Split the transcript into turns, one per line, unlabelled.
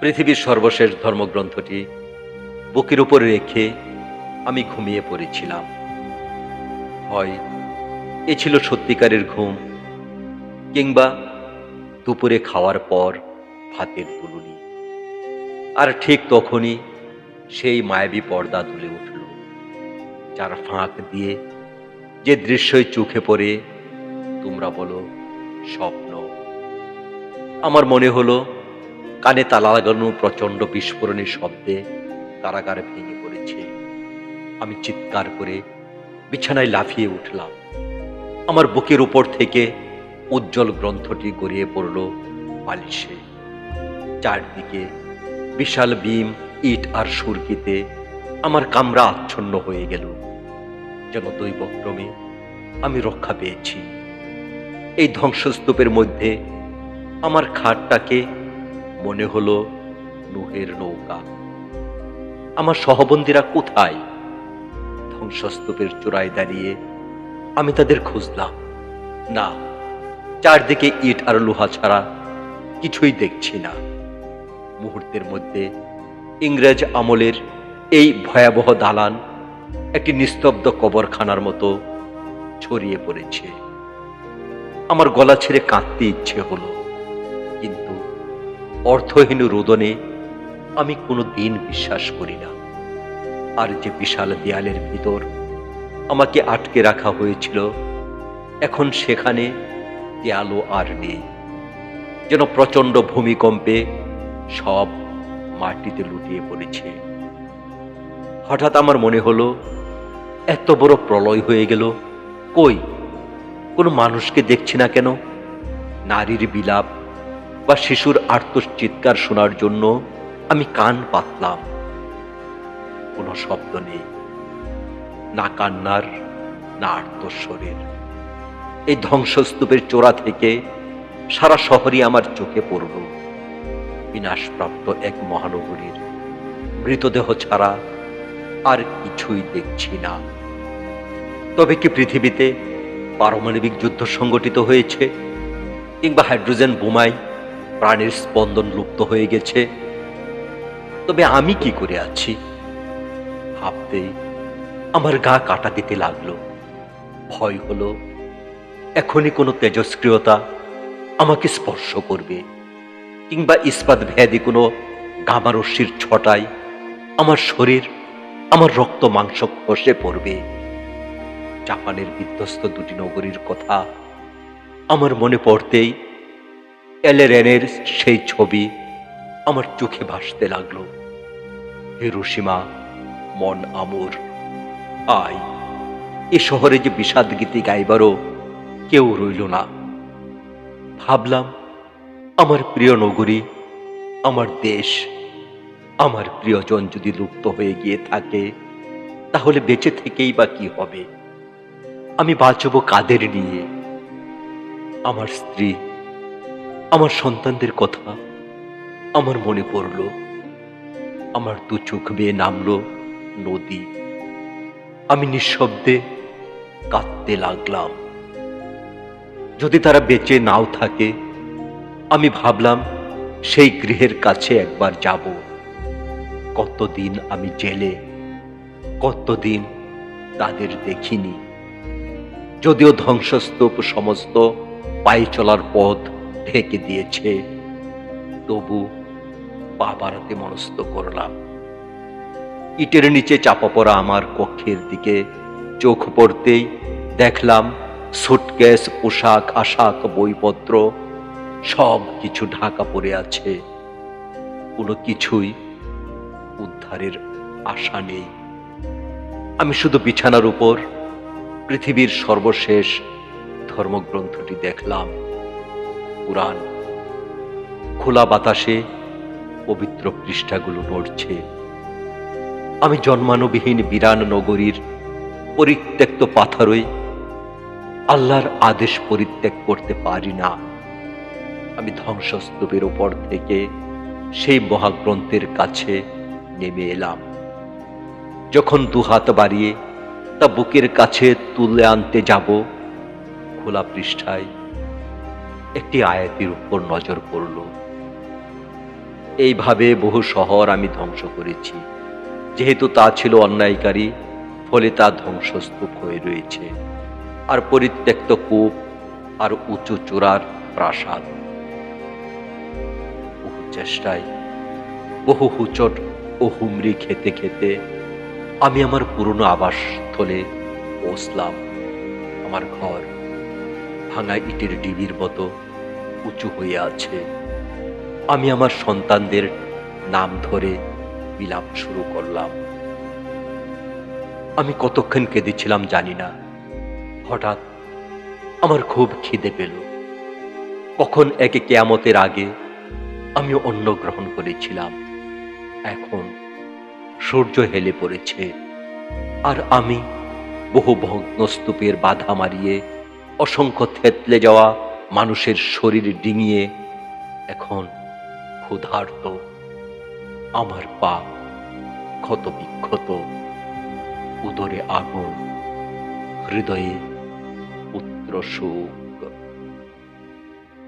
পৃথিবীর সর্বশেষ ধর্মগ্রন্থটি বুকের উপর রেখে আমি ঘুমিয়ে পড়েছিলাম। হয়, এ ছিল সত্যিকারের ঘুম, কিংবা দুপুরে খাওয়ার পর ভাতের তুলুনি আর ঠিক তখনই সেই মায়াবী পর্দা তুলে উঠল, যার ফাঁক দিয়ে যে দৃশ্যই চোখে পড়ে, তোমরা বলো, স্বপ্ন। আমার মনে হলো কানে তালা লাগানো প্রচণ্ড বিস্ফোরণের শব্দে কারাগার ভেঙে পড়েছে। আমি চিৎকার করে বিছানায় লাফিয়ে উঠলাম। আমার বুকের উপর থেকে উজ্জ্বল গ্রন্থটি গড়িয়ে পড়ল বালিশে। চারদিকে বিশাল বিম ইট আর সুরকিতে আমার কামরা আচ্ছন্ন হয়ে গেল। যেন দৈবক্রমে আমি রক্ষা পেয়েছি। এই ধ্বংসস্তূপের মধ্যে আমার খাটটাকে মনে হলো নুহের নৌকা। আমার সহবন্দীরা কোথায়? ধ্বংসস্তূপের চূড়ায় দাঁড়িয়ে আমি তাদের খুঁজলাম। না, চারদিকে ইট আর লোহা ছাড়া কিছুই দেখছি না। মুহূর্তের মধ্যে ইংরেজ আমলের এই ভয়াবহ দালান একটি নিস্তব্ধ কবরখানার মতো ছড়িয়ে পড়েছে। আমার গলা ছেড়ে কাঁদতে ইচ্ছে হলো। অর্থহীন রোদনে আমি কোনো দিন বিশ্বাস করি না। আর যে বিশাল দেয়ালের ভিতর আমাকে আটকে রাখা হয়েছিল, এখন সেখানে দেয়ালও আর নেই। যেন প্রচণ্ড ভূমিকম্পে সব মাটিতে লুটিয়ে পড়েছে। হঠাৎ আমার মনে হলো, এত বড় প্রলয় হয়ে গেল, কই? কোনো মানুষকে দেখছি না কেন? নারীর বিলাপ বা শিশুর আর্তচিৎকার শোনার জন্য আমি কান পাতলাম। কোনো শব্দ নেই। না কান্নার, না আর্তস্বরের এই ধ্বংসস্তূপের চোরা থেকে সারা শহরই আমার চোখে পড়ল। বিনাশপ্রাপ্ত এক মহানগরীর মৃতদেহ ছাড়া আর কিছুই দেখছি না। তবে কি পৃথিবীতে পারমাণবিক যুদ্ধ সংগঠিত হয়েছে কিংবা হাইড্রোজেন বোমায় প্রাণের স্পন্দন লুপ্ত হয়ে গেছে। তবে আমি কি করে আছি? ভাবতেই আমার গা কাটা দিতে লাগল। ভয় হলো, এখনই কোনো তেজস্ক্রিয়তা আমাকে স্পর্শ করবে, কিংবা ইস্পাত ভেদি কোনো গামারস্যির ছটায় আমার শরীর, আমার রক্ত মাংস খসে পড়বে। জাপানের বিধ্বস্ত দুটি নগরীর কথা আমার মনে পড়তেই এলেরেনের সেই ছবি আমার চোখে ভাসতে লাগল। হিরোসীমা মন আমর। আয় এ শহরে যে বিষাদ গীতি গাইবারও কেউ রইল না। ভাবলাম, আমার প্রিয় নগরী, আমার দেশ, আমার প্রিয়জন যদি লুপ্ত হয়ে গিয়ে থাকে, তাহলে বেঁচে থেকেই বা কি হবে? আমি বাঁচব কাদের নিয়ে? আমার স্ত্রী আমার সন্তানদের কথা আমার মনে পড়ল। আমার দু চোখ বেয়ে নামলো নদী। আমি নিঃশব্দে কাঁদতে লাগলাম। যদি তারা বেঁচে নাও থাকে, আমি ভাবলাম সেই গৃহের কাছে একবার যাব। কতদিন আমি জেলে, কতদিন তাদের দেখিনি। যদিও ধ্বংসস্তূপ সমস্ত পায়ে চলার পথ ঢেকে দিয়েছে। তবু পা বাড়াতে মনস্থ করলাম। ইটের নিচে চাপা পড়া আমার কক্ষের দিকে চোখ পড়তেই দেখলাম সুটকেস, পোশাক, আশাক, বইপত্র সব কিছু ঢাকা পড়ে আছে। কোনো কিছুই উদ্ধারের আশা নেই। আমি শুধু বিছানার উপর পৃথিবীর সর্বশেষ ধর্মগ্রন্থটি দেখলাম। পুরাণ খোলা বাতাসে পবিত্র পৃষ্ঠাগুলো নড়ছে আমি জন্মানুবিহীন বিরান নগরীর পরিত্যক্ত পাথরই আল্লাহর আদেশ পরিত্যাগ করতে পারি না। আমি ধ্বংসস্তূপের উপর থেকে সেই মহাগ্রন্থের কাছে নেমে এলাম। যখন দুহাত বাড়িয়ে তা বুকের কাছে তুলে আনতে যাব, খোলা পৃষ্ঠায় একটি আয়াতির উপর নজর পড়ল। এইভাবে বহু শহর আমি ধ্বংস করেছি। যেহেতু তা ছিল অন্যায়কারী, ফলে তা ধ্বংসস্তূপ হয়ে রয়েছে। আর পরিত্যক্ত কূপ আর উঁচু চূড়ার প্রাসাদ। বহু চেষ্টায়, বহু হুচট ও হুমড়ি খেতে খেতে আমি আমার পুরনো আবাসস্থলে পৌঁছলাম, আমার ঘর। ভাঙা ইটের ডিবির মতো উঁচু হয়ে আছে। আমি আমার সন্তানদের নাম ধরে বিলাপ শুরু করলাম। আমি কতক্ষণ কেঁদেছিলাম জানি না। হঠাৎ আমার খুব খিদে পেল। কখন একে কেয়ামতের আগে আমি অন্ন গ্রহণ করেছিলাম। এখন সূর্য হেলে পড়েছে। আর আমি বহু ভগ্নস্তূপের বাধা মারিয়ে অসংখ্য থেতলে যাওয়া মানুষের শরীর ডিঙিয়ে এখন ক্ষুধার্ত, আমার পা ক্ষত বিক্ষত, উদরে আগুন হৃদয়ে পুত্র সুখ।